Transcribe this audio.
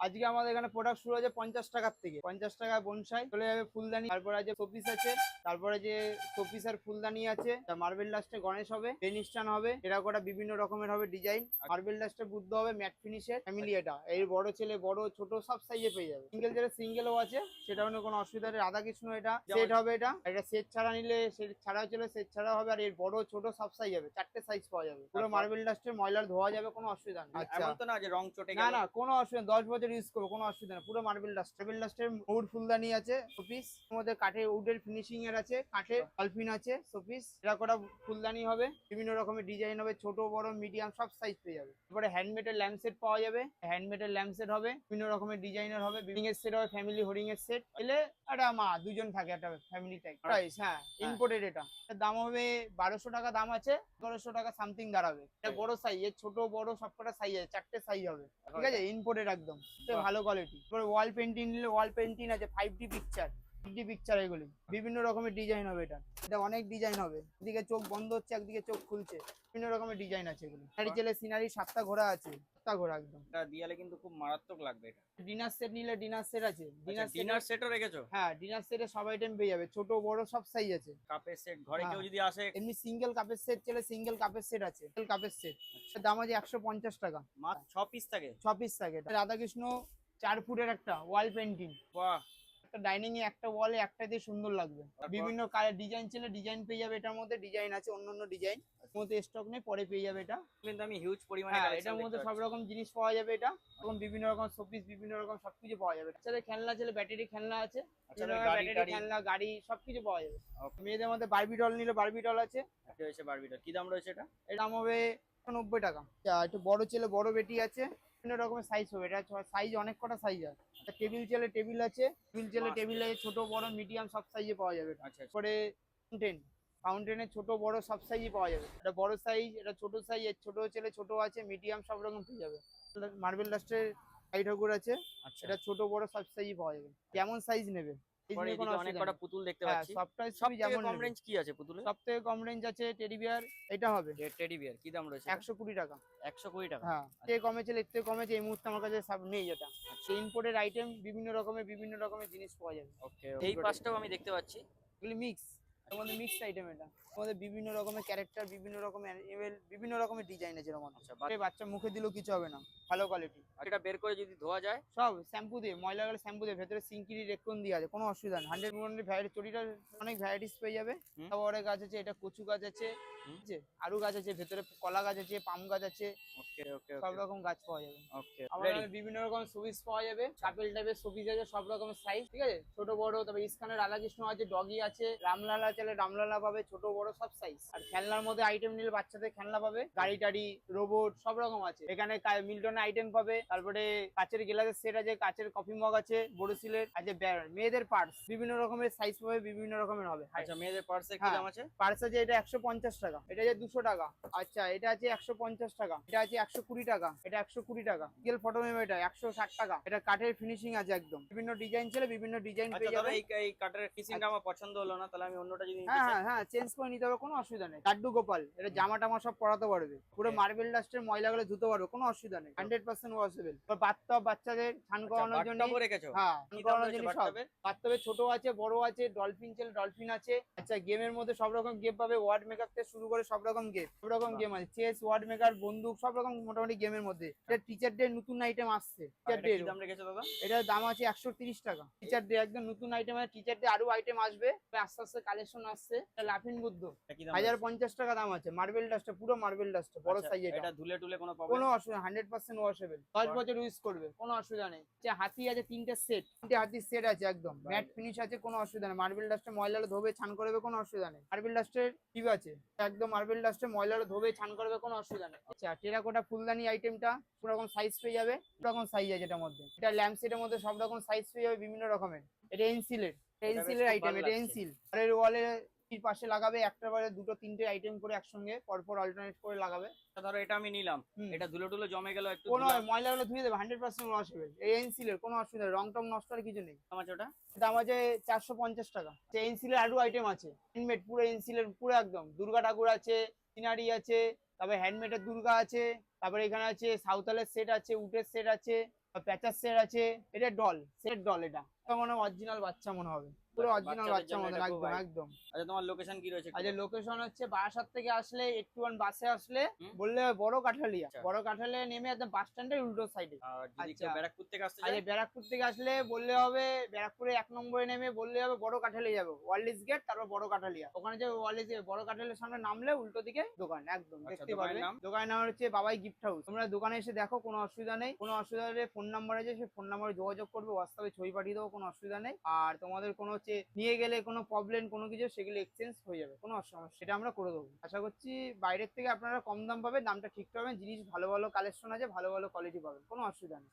আজকে আমাদের এখানে প্রোডাক্ট শুরু হয়েছে পঞ্চাশ টাকার থেকে। পঞ্চাশ টাকা বনসাই চলে যাবে ফুলদানি। তারপরে আছে শোপিস আছে তারপরে যে শোপিস আর ফুলদানি আছে মার্বেল লাস্টে গণেশ হবে পেনিস্টান হবে টেরাকোটা বিভিন্ন রকমের হবে ডিজাইন মার্বেল লাস্টে বুদ্ধ হবে ম্যাট ফিনিশের ফ্যামিলি এটা। এই বড় ছেলে বড় ছোট সব সাইজে পেয়ে যাবে। সিঙ্গেল যেটা সিঙ্গেলও আছে সেটা হলে কোনো অসুবিধা নেই। রাধাকৃষ্ণ এটা সেট হবে এটা। এটা সেট ছাড়া নিলে সেট ছাড়াও চলে সেট ছাড়া হবে। আর এর বড় ছোট সব সাইজ হবে চারটে সাইজ পাওয়া যাবে। পুরো মার্বেল ডাস্টের ময়লার ধোয়া যাবে কোনো অসুবিধা নেই। আচ্ছা। তো না যে রং চটে না না কোনো অসুবিধা দশ বছর ইউজ করব কোনো অসুবিধা নেই। পুরো মার্বেল ডাস্ট মার্বেল ডাস্টের উড ফুলদানি আছে শোপিস মধ্যে কাঠের উডের ফিনিশিং এর আছে কাঠের অলফিন আছে শোপিস এটা করা ফুলদানি হবে বিভিন্ন রকমের ডিজাইন হবে ছোট বড় মিডিয়াম সব সাইজ পেয়ে যাবে। তারপরে হ্যান্ডমেডের ল্যাম্প সেট পাওয়া যাবে হ্যান্ডমেডের ল্যাম্প সেট হবে বিভিন্ন রকমের ডিজাইনের হবে বিল্ডিং এর সেট হবে ফ্যামিলি হোর্ডিং এর সেট এলে একটা মা দুজন থাকে একটা ফ্যামিলি টাইপ প্রাইস হ্যাঁ ইম্পোর্টেড এটা। এর দাম হবে বারোশো টাকা দাম আছে এগারোশো টাকা সামথিং দাঁড়াবে। এটা বড় সাইজ এর ছোট বড় সবকটা সাইজ আছে চারটে সাইজ হবে। ঠিক আছে? ইম্পোর্টেড একদম। এটা ভালো কোয়ালিটি ওয়াল পেন্টিং নিলে ওয়াল পেন্টিং আছে five D picture D picture এগুলি। বিভিন্ন রকমের ডিজাইন হবে এটা। এটা অনেক ডিজাইন হবে। এদিকে চোখ বন্ধ হচ্ছে একদিকে চোখ খুলছে। বিভিন্ন রকমের ডিজাইন আছে এগুলি। সিনারি জেলে সিনারি সাতটা ঘোড়া আছে। সাতটা ঘোড়া একদম। এটা দিয়ালে কিন্তু খুব মারাত্মক লাগবে এটা। ডিনার সেট নিলে ডিনার সেট আছে। ডিনার সেট ডিনার সেটও রেখেছো? হ্যাঁ ডিনার সেটে সব আইটেম পেয়ে যাবে। ছোট বড় সব সাইজ আছে। কাপের সেট ঘরে হ্যাঁ। কেউ যদি আসে এমনি সিঙ্গেল কাপের সেট চলে সিঙ্গেল কাপের সেট আছে। সিঙ্গেল কাপের সেট দাম আছে একশো পঞ্চাশ টাকা। মাত্র ছ পিস থাকে? ছ পিস থাকে। রাধাকৃষ্ণ চার ফুটের একটা ওয়াল পেন্টিং বাহ! একটা ডাইনিং এ একটা ওয়ালে একটা দিয়ে সুন্দর লাগবে? বিভিন্ন কালার ডিজাইন ছিল ডিজাইন পেয়ে যাবে এটার মধ্যে ডিজাইন আছে অন্য অন্য ডিজাইন মধ্যে স্টক নেই পরে পেয়ে যাবে এটা। কিন্তু আমি হিউজ পরিমাণে হ্যাঁ এটার মধ্যে সব রকম জিনিস পাওয়া যাবে এটা। এবং বিভিন্ন রকম শোপিস বিভিন্ন রকম সবকিছু পাওয়া যাবে। বাচ্চাদের খেলনা ছিল ব্যাটারি খেলনা আছে। বাচ্চাদের ব্যাটারি খেলনা গাড়ি সবকিছু পাওয়া যাবে. মেয়েদের মধ্যে বারবি ডল নিলে বারবি ডল আছে। এটা হচ্ছে বারবিটা কি দাম রয়েছে এটা? এর দাম হবে নব্বই টাকা। আচ্ছা, একটু বড় ছেলে বড় বেটি আছে। বিভিন্ন রকমের সাইজ হবে। এটা সাইজ অনেক কটা সাইজ আছে। টেবিল চেলে টেবিল আছে টেবিল চেলে টেবিল আছে ছোট বড় মিডিয়াম সব সাইজে পাওয়া যাবে। তারপরে ফাউন্টেন ফাউন্টেনের ছোট বড় সব সাইজই পাওয়া যাবে। এটা বড় সাইজ এটা ছোট সাইজ ছোট ছেলে ছোট আছে মিডিয়াম সব রকম পেয়ে যাবে। মার্বেল ডাস্টের সাই ঠাকুর আছে আচ্ছা। এটা ছোট বড় সব সাইজই পাওয়া যাবে। কেমন সাইজ নেবে? অনেক কটা পুতুল দেখতে হ্যাঁ, পাচ্ছি। যেমন কম রেঞ্জ কি আছে পুতুলে? সব কম রেঞ্জ আছে টেডি বিয়ার এটা হবে। টেডি বিয়ার কি দাম রয়েছে একশো কুড়ি টাকা। একশো কুড়ি টাকা? হ্যাঁ কমেছে এই মুহূর্তে আমার কাছে সব নেই এটা। সেই ইম্পোর্টেড আইটেম বিভিন্ন রকমের বিভিন্ন রকমের জিনিস পাওয়া যাবে। ওকে এই আমি দেখতে পাচ্ছি। এগুলি মিক্স এর মধ্যে মিক্স আইটেম এটা। মধ্যে বিভিন্ন রকমের ক্যারেক্টার বিভিন্ন রকমের animal, বিভিন্ন রকমের ডিজাইন আছে যেরকম মধ্যে আচ্ছা বাচ্চা মুখে দিলেও কিছু হবে না। ভালো কোয়ালিটি আর এটা বের করে যদি ধোয়া যায়? সব শ্যাম্পু দিয়ে ময়লা গেলে শ্যাম্পু দিয়ে ভেতরে সিঙ্কিরি রেকন দিয়ে আছে কোনো অসুবিধা নেই। হান্ড্রেড ওয়ানের ভ্যারাইটি চটিটার অনেক ভ্যারাইটিস পেয়ে যাবে। তারপরে গাছ আছে এটা কচু গাছ আছে আছে? আরু গাছ আছে ভেতরে কলা গাছ আছে পাম গাছ আছে। ওকে ওকে সব রকম গাছ পাওয়া যাবে। ওকে বিভিন্ন রকম সুবিস পাওয়া যাবে। কাপেল টাইপের সুবিস আছে সব রকমের সাইজ ঠিক আছে? ছোট বড় তবে ইস্কানের রাধাকৃষ্ণ আছে ডগি আছে রামলালা চলে রামলালা পাবে ছোট বড় সব সাইজ আর খেলনার মধ্যে আইটেম নিলে বাচ্চাদের খেলনা পাবে। গাড়ি টাড়ি রোবট সব রকম আছে। এখানে মিল্টনের আইটেম পাবে। তারপরে কাচের গ্লাসের সেট আছে কাচের কফি মগ আছে বড়শিলের আছে মেয়েদের পার্স বিভিন্ন রকমের সাইজ পাবে বিভিন্ন রকমের হবে। আচ্ছা মেয়েদের পার্সে কি হ্যাঁ। দাম আছে? পার্স আছে এটা একশো পঞ্চাশ টাকা। এটা আছে দুশো টাকা। আচ্ছা এটা আছে একশো পঞ্চাশ টাকা। এটা আছে একশো কুড়ি টাকা। এটা একশো কুড়ি টাকা। রিয়েল ফটো মেম এটা একশো ষাট টাকা। এটা কাঠের ফিনিশিং আছে একদম। বিভিন্ন ডিজাইন ছিল বিভিন্ন ডিজাইন আচ্ছা পেয়ে যাবে। এই এই কাটার ফিসিংটা আমার পছন্দ হলো না তাহলে আমি অন্যটা যদি হ্যাঁ হ্যাঁ হ্যাঁ চেঞ্জ করে নিতে হবে কোনো অসুবিধা নেই। লাড্ডু গোপাল এটা জামা টামা সব পরাতে পারবে। পুরো মার্বেল ডাস্টের ময়লাগুলো ধুতে পারবে কোনো অসুবিধা নেই। হান্ড্রেড পার্সেন্ট ওয়াশেবল বাচ্চা বাচ্চাদের স্নান আচ্ছা, করানোর জন্য হ্যাঁ কি স্নান দাম করানোর জন্য সব? ছোট আছে বড় আছে ডলফিন ডলফিন আছে। আচ্ছা গেমের মধ্যে সব রকম গেম পাবে ওয়ার্ড মেকআপ থেকে শুরু করে সব রকম গেম সব রকম গেম আছে। চেস ওয়ার্ড মেকার বন্দুক সব রকম মোটামুটি গেমের মধ্যে। এটা টিচার ডে নতুন আইটেম আসছে টিচার ডে দাম রেখেছো দাদা এটার দাম আছে একশো তিরিশ টাকা। টিচার ডে একদম নতুন আইটেম আছে টিচার ডে আরও আইটেম আসবে। আস্তে আস্তে কালেকশন আসছে এটা লাফিং বুদ্ধ হাজার পঞ্চাশ টাকা দাম আছে মার্বেল ডাস্টে পুরো মার্বেল ডাস্টে বড় আচ্ছা, সাইজ এটা। এটা ধুলে টুলে কোনো কোনো অসুবিধা হান্ড্রেড পার্সেন্ট ওয়াশেবল দশ বছর ইউজ করবে কোনো অসুবিধা নেই। যে হাতি আছে তিনটে সেট তিনটে হাতির সেট আছে একদম। ম্যাট ফিনিশ আছে কোনো অসুবিধা নেই। মার্বেল ডাস্টে ময়লালে ধোবে ছান করবে কোনো অসুবিধা নেই। মার্বেল ডাস্টের টিপ আছে একদম মার্বেল ডাস্টে ময়লালে ধোবে ছান করবে কোনো অসুবিধা নেই। আচ্ছা টেরাকোটা ফুলদানি আইটেমটা রকম সাইজ পেয়ে যাবে রকম সাইজ আছে এটার মধ্যে। এটা ল্যাম্প সেটের মধ্যে সব রকম সাইজ পেয়ে যাবে বিভিন্ন রকমের। এটা এনসিলের খুব আইটেম এটা আর এর ওয়ালে পাশে লাগাবে একটা বারে দুটো তিনটে আইটেম করে একসঙ্গে পরপর অল্টারনেট করে লাগাবে। ধরো এটা আমি নিলাম। এটা ধুলো টুলো জমে গেল একটু কোনো ধুলা- ময়লাগুলো ধুয়ে দেবে হান্ড্রেড পার্সেন্ট ওয়াশেবল এই এনসিলের কোনো অসুবিধা নেই রং টং নষ্ট হওয়ার কিছু নেই। আমার ওটা? দাম আছে চারশো পঞ্চাশ টাকা। এনসিলের আরও আইটেম আছে। হ্যান্ডমেড পুরো এনসিলের পুরো একদম। দুর্গা ঠাকুর আছে সিনারি আছে তারপরে হ্যান্ডমেডের দুর্গা আছে তারপরে এখানে আছে সাঁওতালের সেট আছে উটের সেট আছে। প্যাচাসের আছে এটা ডল সেট ডল এটা। মনে হয় অরিজিনাল বাচ্চা মনে হবে। পুরো অরিজিনাল বাচ্চা একদম একদম। আচ্ছা তোমার লোকেশন কি রয়েছে আচ্ছা লোকেশন হচ্ছে বারাসাত থেকে আসলে একটু ওয়ান বাসে আসলে বললে বড় কাঠালিয়া। আচ্ছা। বড় কাঠালিয়া নেমে একদম বাস স্ট্যান্ডের উল্টো সাইডে আচ্ছা। ব্যারাকপুর থেকে আসতে আচ্ছা ব্যারাকপুর থেকে আসলে বললে হবে ব্যারাকপুরে এক নম্বরে নেমে বললে হবে বড় কাঠালিয়া যাব। ওয়ার্ল্ডিস গেট তারপর বড় কাঠালিয়া। ওখানে যে ওয়ার্ল্ডিস বড় কাঠালিয়ার সামনে নামলে উল্টো দিকে দোকান একদম আচ্ছা, দেখতে পারবে। দোকানের নাম হচ্ছে বাবাই গিফট হাউস। তোমরা দোকানে এসে দেখো কোনো অসুবিধা নেই। কোনো অসুবিধা হলে ফোন নাম্বার আছে সেই ফোন নাম্বারে যোগাযোগ করবে হোয়াটসঅ্যাপে ছবি পাঠিয়ে দেবো কোনো অসুবিধা নেই। আর তোমাদের কোনো হচ্ছে নিয়ে গেলে কোনো প্রবলেম কোনো কিছু, সেগুলো এক্সচেঞ্জ হয়ে যাবে, কোনো সমস্যা সেটা আমরা করে দেবো। আশা করছি বাইরের থেকে আপনারা কম দাম পাবে দামটা ঠিক পাবেন, জিনিস ভালো ভালো কালেকশন আছে, ভালো ভালো কোয়ালিটি পাবেন, কোনো অসুবিধা নেই।